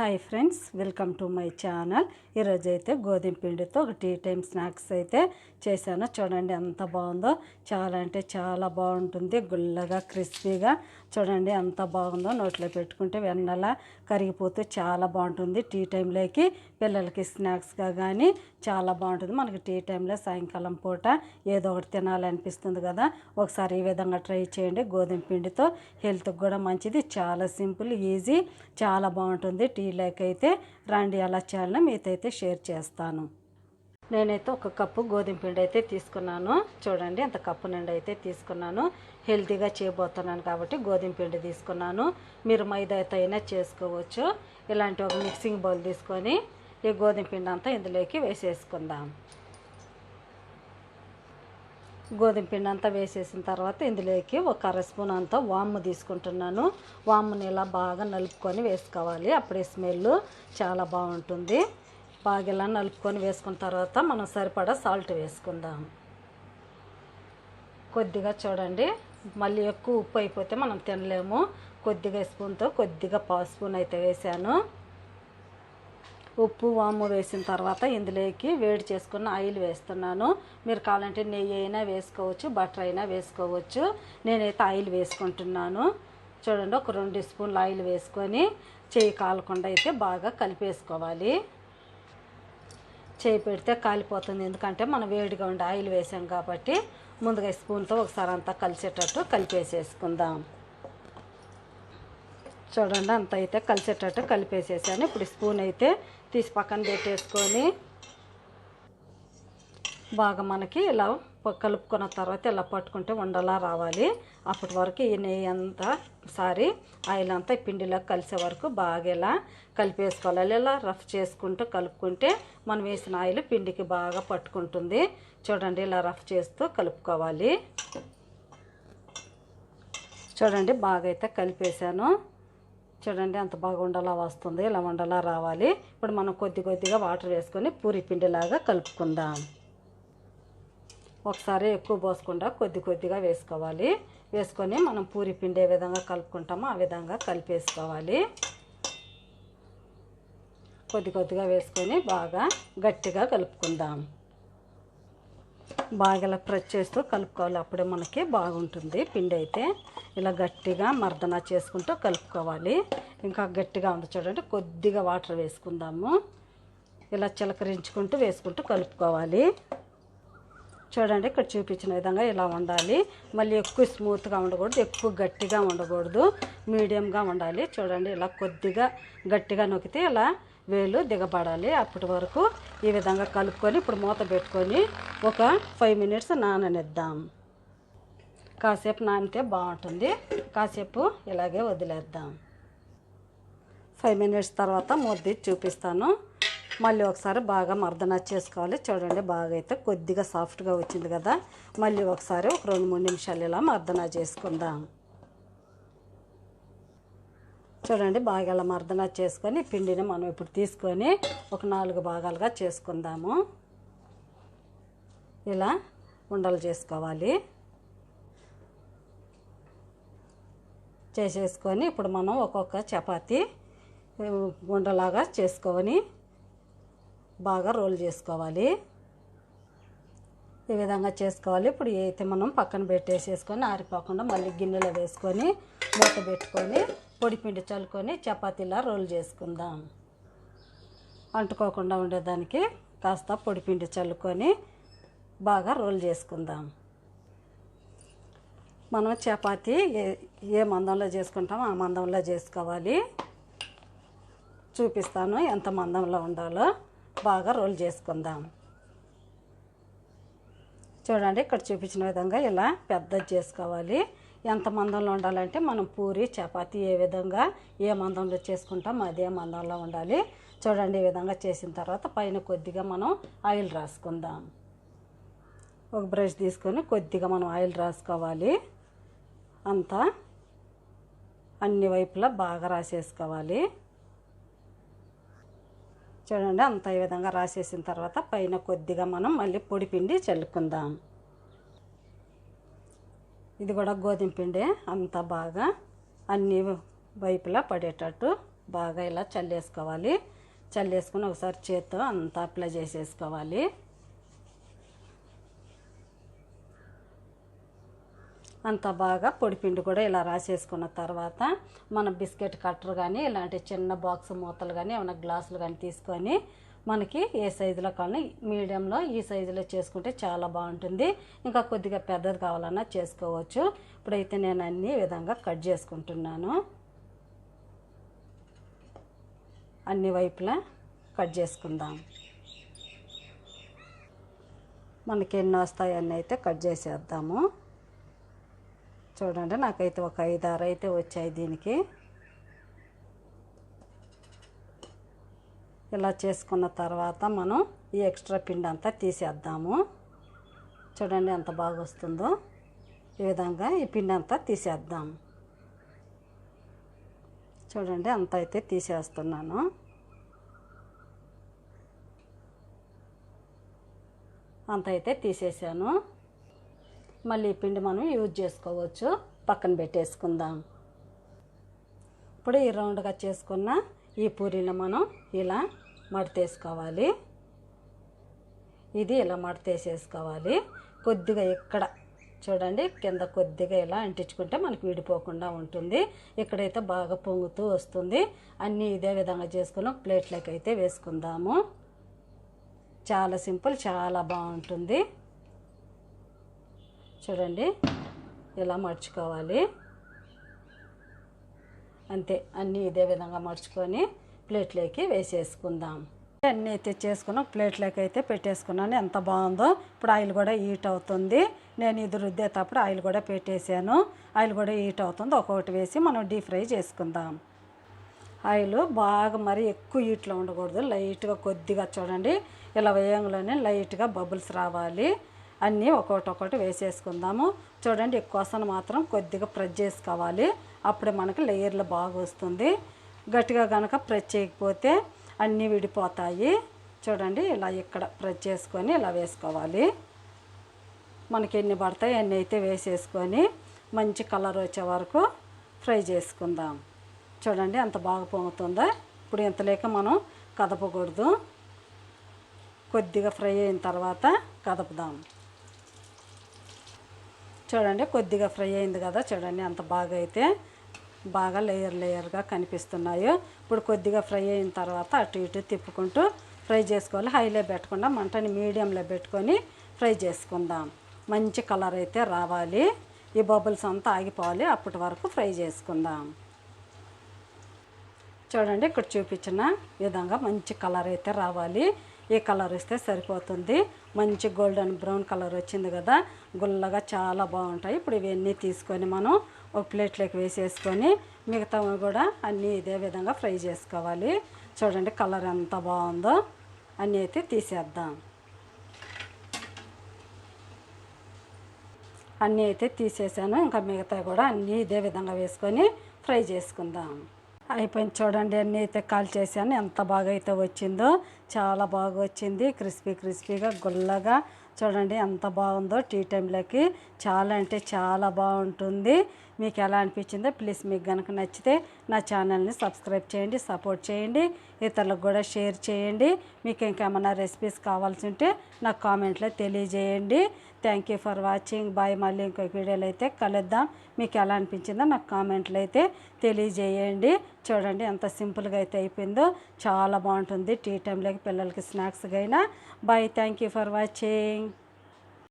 Hi friends welcome to my channel. ఈరోజు అయితే గోధుమ పిండితో ఒక టీ టైం స్నాక్స్ అయితే చేశాను. చూడండి ఎంత బాగుందో. చాలా అంటే చాలా బాగుంటుంది. గుల్లగా క్రిస్పీగా. చూడండి ఎంత బాగుందో. నోట్లో పెట్టుకుంటే వెన్నలా కరిగిపోతూ చాలా బాగుంటుంది. టీ టైంలోకి పిల్లలకి స్నాక్స్గా కానీ చాలా బాగుంటుంది. మనకి టీ టైంలో సాయంకాలం పూట ఏదో ఒకటి తినాలనిపిస్తుంది కదా. ఒకసారి ఈ విధంగా ట్రై చేయండి. గోధుమ పిండితో హెల్త్కి కూడా మంచిది. చాలా సింపుల్ ఈజీ చాలా బాగుంటుంది. టీలోకి అయితే రండి అలా చేయాలని మీతో అయితే షేర్ చేస్తాను. నేనైతే ఒక కప్పు గోధుమ పిండి అయితే తీసుకున్నాను. చూడండి అంత కప్పు నిండి అయితే తీసుకున్నాను. హెల్తీగా చేయబోతున్నాను కాబట్టి గోధుమ పిండి తీసుకున్నాను. మీరు మైదాతో అయినా చేసుకోవచ్చు. ఇలాంటి ఒక మిక్సింగ్ బౌల్ తీసుకొని ఈ గోధుమ పిండి అంతా ఇందులోకి వేసేసుకుందాం. గోధుమ పిండి అంతా వేసేసిన తర్వాత ఇందులోకి ఒక అర స్పూన్ అంతా వాము తీసుకుంటున్నాను. వాముని ఇలా బాగా నలుపుకొని వేసుకోవాలి. అప్పుడే స్మెల్ చాలా బాగుంటుంది. బాగా ఇలా నలుపుకొని వేసుకున్న తర్వాత మనం సరిపడా సాల్ట్ వేసుకుందాం. కొద్దిగా చూడండి మళ్ళీ ఎక్కువ ఉప్పు అయిపోతే మనం తినలేము. కొద్దిగా స్పూన్తో కొద్దిగా పావు స్పూన్ అయితే వేసాను. ఉప్పు వాము వేసిన తర్వాత ఇందులోకి వేడి చేసుకున్న ఆయిల్ వేస్తున్నాను. మీరు కావాలంటే నెయ్యి అయినా వేసుకోవచ్చు బటర్ అయినా వేసుకోవచ్చు. నేనైతే ఆయిల్ వేసుకుంటున్నాను. చూడండి ఒక రెండు స్పూన్ల ఆయిల్ వేసుకొని చేయి కాలకుండా అయితే బాగా కలిపేసుకోవాలి. చేయి పెడితే కాలిపోతుంది. ఎందుకంటే మనం వేడిగా ఉండే ఆయిల్ వేసాం కాబట్టి ముందుగా స్పూన్తో ఒకసారి అంతా కలిసేటట్టు కలిపేసేసుకుందాం. చూడండి అంత అయితే కలిసేటట్టు కలిపేసేసాను. ఇప్పుడు స్పూన్ అయితే తీసి పక్కన పెట్టేసుకొని బాగా మనకి ఇలా కలుపుకున్న తర్వాత ఇలా పట్టుకుంటే ఉండలా రావాలి. అప్పటి వరకు ఈ నెయ్యి అంతా సారీ ఆయిల్ అంతా ఈ పిండిలోకి కలిసే వరకు బాగా ఇలా కలిపేసుకోవాలి. ఇలా రఫ్ చేసుకుంటూ కలుపుకుంటే మనం వేసిన ఆయిల్ పిండికి బాగా పట్టుకుంటుంది. చూడండి ఇలా రఫ్ చేస్తూ కలుపుకోవాలి. చూడండి బాగా అయితే కలిపేసాను చూడండి అంత బాగా ఉండలా వస్తుంది. ఇలా ఉండలా రావాలి. ఇప్పుడు మనం కొద్ది కొద్దిగా వాటర్ వేసుకొని పూరి పిండిలాగా కలుపుకుందాం. ఒకసారి ఎక్కువ పోసకుండా కొద్ది కొద్దిగా వేసుకోవాలి. వేసుకొని మనం పూరి పిండి ఏ విధంగా కలుపుకుంటామో ఆ విధంగా కలిపేసుకోవాలి. కొద్ది కొద్దిగా వేసుకొని బాగా గట్టిగా కలుపుకుందాం. బాగా ఇలా ప్రెస్ చేస్తూ కలుపుకోవాలి. అప్పుడే మనకి బాగుంటుంది పిండి అయితే. ఇలా గట్టిగా మర్దన చేసుకుంటూ కలుపుకోవాలి. ఇంకా గట్టిగా ఉంది చూడండి కొద్దిగా వాటర్ వేసుకుందాము. ఇలా చిలకరించుకుంటూ వేసుకుంటూ కలుపుకోవాలి. చూడండి ఇక్కడ చూపించిన విధంగా ఇలా ఉండాలి. మళ్ళీ ఎక్కువ స్మూత్గా ఉండకూడదు ఎక్కువ గట్టిగా ఉండకూడదు. మీడియంగా ఉండాలి. చూడండి ఇలా కొద్దిగా గట్టిగా నొక్కితే ఇలా వేలు దిగబడాలి. అప్పటి వరకు ఈ విధంగా కలుపుకొని ఇప్పుడు మూత పెట్టుకొని ఒక ఫైవ్ మినిట్స్ నాననిద్దాం. కాసేపు నానితే బాగుంటుంది. కాసేపు ఇలాగే వదిలేద్దాం. ఫైవ్ మినిట్స్ తర్వాత మూత చూపిస్తాను. మళ్ళీ ఒకసారి బాగా మర్దన చేసుకోవాలి. చూడండి బాగా అయితే కొద్దిగా సాఫ్ట్గా వచ్చింది కదా. మళ్ళీ ఒకసారి ఒక రెండు మూడు నిమిషాలు ఇలా మర్దన చేసుకుందాం. చూడండి బాగా ఇలా మర్దన చేసుకొని పిండిని మనం ఇప్పుడు తీసుకొని ఒక నాలుగు భాగాలుగా చేసుకుందాము. ఇలా ఉండలు చేసుకోవాలి. చేసేసుకొని ఇప్పుడు మనం ఒక్కొక్క చపాతీ ఉండలాగా చేసుకొని బాగా రోల్ చేసుకోవాలి. ఈ విధంగా చేసుకోవాలి? ఇప్పుడు అయితే మనం పక్కన పెట్టేసేసుకొని ఆరిపోకుండా మళ్ళీ గిన్నెలో వేసుకొని మూత పెట్టుకొని పొడి పిండి చల్లుకొని చపాతీలా రోల్ చేసుకుందాం. అంటుకోకుండా ఉండేదానికి కాస్త పొడి పిండి చల్లుకొని బాగా రోల్ చేసుకుందాం. మనం చపాతీ ఏ ఏ మందంలో చేసుకుంటామో ఆ మందంలో చేసుకోవాలి. చూపిస్తాను ఎంత మందంలో ఉండాలో. బాగా రోల్ చేసుకుందాం. చూడండి ఇక్కడ చూపించిన విధంగా ఇలా పెద్దది చేసుకోవాలి. ఎంత మందంలో ఉండాలంటే మనం పూరి చపాతి ఏ విధంగా ఏ మందంలో చేసుకుంటాం అదే మందంలో ఉండాలి. చూడండి ఈ విధంగా చేసిన తర్వాత పైన కొద్దిగా మనం ఆయిల్ రాసుకుందాం. ఒక బ్రష్ తీసుకొని కొద్దిగా మనం ఆయిల్ రాసుకోవాలి. అంతా అన్ని వైపులా బాగా రాసేసుకోవాలి. చూడండి. అంత ఈ విధంగా రాసేసిన తర్వాత పైన కొద్దిగా మనం మళ్ళీ పొడి పిండి చల్లుకుందాం. ఇది కూడా గోధుమ పిండి. అంత బాగా అన్ని వైపులా పడేటట్టు బాగా ఇలా చల్లేసుకోవాలి. చల్లేసుకుని ఒకసారి చేత్తో అంతా అప్లై చేసేసుకోవాలి. అంత బాగా పొడిపిండి కూడా ఇలా రాసేసుకున్న తర్వాత మన బిస్కెట్ కట్టర్ కానీ ఇలాంటి చిన్న బాక్స్ మూతలు కానీ ఏమైనా గ్లాసులు కానీ తీసుకొని మనకి ఏ సైజులో కావాలని మీడియంలో ఈ సైజులో చేసుకుంటే చాలా బాగుంటుంది. ఇంకా కొద్దిగా పెద్దది కావాలన్నా చేసుకోవచ్చు. ఇప్పుడైతే నేను అన్ని విధంగా కట్ చేసుకుంటున్నాను. అన్ని వైపులా కట్ చేసుకుందాం. మనకి ఎన్ని వస్తాయన్నీ అయితే కట్ చేసేద్దాము. చూడండి నాకైతే ఒక ఐదు ఆరు అయితే వచ్చాయి దీనికి. ఇలా చేసుకున్న తర్వాత మనం ఈ ఎక్స్ట్రా పిండి అంతా తీసేద్దాము. చూడండి ఎంత బాగా వస్తుందో. ఈ విధంగా ఈ పిండి అంతా తీసేద్దాం. చూడండి అంత అయితే తీసేస్తున్నాను. అంత అయితే తీసేసాను. మళ్ళీ ఈ పిండి మనం యూజ్ చేసుకోవచ్చు. పక్కన పెట్టేసుకుందాం. ఇప్పుడు ఈ రౌండ్గా చేసుకున్న ఈ పూరీని మనం ఇలా మడతేసుకోవాలి. ఇది ఇలా మడతేసేసుకోవాలి. కొద్దిగా ఇక్కడ చూడండి కింద కొద్దిగా ఇలా అంటించుకుంటే మనకి విడిపోకుండా ఉంటుంది. ఇక్కడైతే బాగా పొంగుతూ వస్తుంది. అన్నీ ఇదే విధంగా చేసుకుని ప్లేట్లోకి అయితే వేసుకుందాము. చాలా సింపుల్ చాలా బాగుంటుంది. చూడండి. ఇలా మడుచుకోవాలి అంతే అన్నీ ఇదే విధంగా మడుచుకొని ప్లేట్లోకి వేసేసుకుందాం. అన్నీ అయితే చేసుకున్నాం. ప్లేట్లోకి అయితే పెట్టేసుకున్నాను. ఎంత బాగుందో. ఇప్పుడు ఆయిల్ కూడా హీట్ అవుతుంది. నేను ఇది రుద్దేటప్పుడు ఆయిల్ కూడా పెట్టేశాను. ఆయిల్ కూడా హీట్ అవుతుంది. ఒక్కొక్కటి వేసి మనం డీప్ ఫ్రై చేసుకుందాం. ఆయిల్ బాగా మరి ఎక్కువ హీట్లో ఉండకూడదు. లైట్గా కొద్దిగా చూడండి. ఇలా వేయంలోనే లైట్గా బబుల్స్ రావాలి. అన్నీ ఒకటి ఒకటి వేసేసుకుందాము. చూడండి ఎక్కువ మాత్రం కొద్దిగా ప్రెస్ చేసుకోవాలి. అప్పుడే మనకి లేయర్లు బాగా వస్తుంది. గట్టిగా కనుక ప్రెస్ చేయకపోతే అన్నీ విడిపోతాయి. చూడండి ఇలా ఇక్కడ ప్రెస్ చేసుకొని ఇలా వేసుకోవాలి. మనకి ఎన్ని పడతాయి అన్నీ అయితే వేసేసుకొని మంచి కలర్ వచ్చే వరకు ఫ్రై చేసుకుందాం. చూడండి ఎంత బాగా పొంగుతుందో. ఇప్పుడు ఇంత లేక మనం కదపకూడదు. కొద్దిగా ఫ్రై అయిన తర్వాత కదపుదాం. చూడండి కొద్దిగా ఫ్రై అయింది కదా చూడండి అంత బాగా అయితే బాగా లేయర్ లేయర్గా కనిపిస్తున్నాయి. ఇప్పుడు కొద్దిగా ఫ్రై అయిన తర్వాత అటు ఇటు తిప్పుకుంటూ ఫ్రై చేసుకోవాలి. హైలో పెట్టకుండా మంటని మీడియంలో పెట్టుకొని ఫ్రై చేసుకుందాం. మంచి కలర్ అయితే రావాలి. ఈ బబుల్స్ అంతా ఆగిపోవాలి. అప్పటి వరకు ఫ్రై చేసుకుందాం. చూడండి ఇక్కడ చూపించిన విధంగా మంచి కలర్ అయితే రావాలి. ఈ కలర్ ఇస్తే సరిపోతుంది. మంచి గోల్డెన్ బ్రౌన్ కలర్ వచ్చింది కదా గుల్లగా చాలా బాగుంటాయి. ఇప్పుడు ఇవన్నీ తీసుకొని మనం ఒక ప్లేట్లోకి వేసేసుకొని మిగతావి కూడా అన్నీ ఇదే విధంగా ఫ్రై చేసుకోవాలి. చూడండి కలర్ ఎంత బాగుందో అన్నీ అయితే తీసేద్దాం. అన్నీ అయితే తీసేసాను. ఇంకా మిగతా కూడా అన్నీ ఇదే విధంగా వేసుకొని ఫ్రై చేసుకుందాం. అయిపోయింది చూడండి అన్నీ అయితే కాల్ చేశాను. ఎంత బాగా అయితే వచ్చిందో చాలా బాగా వచ్చింది క్రిస్పీ క్రిస్పీగా గుల్లగా. చూడండి ఎంత బాగుందో టీ టైంలోకి. చాలా అంటే చాలా బాగుంటుంది. మీకు ఎలా అనిపించిందో ప్లీజ్ మీకు కనుక నచ్చితే నా ఛానల్ని సబ్స్క్రైబ్ చేయండి సపోర్ట్ చేయండి ఇతరులకు కూడా షేర్ చేయండి. మీకు ఇంకేమైనా రెసిపీస్ కావాల్సి ఉంటే నాకు కామెంట్లో తెలియజేయండి. Thank you for watching bye మళ్ళీ ఇంకొక వీడియోలో అయితే కలుద్దాం. మీకు ఎలా అనిపించిందో నాకు కామెంట్లు అయితే తెలియజేయండి. చూడండి ఎంత సింపుల్గా అయితే అయిపోయిందో. చాలా బాగుంటుంది. టీ టైంలోకి పిల్లలకి స్నాక్స్గా అయినా. Bye thank you for watching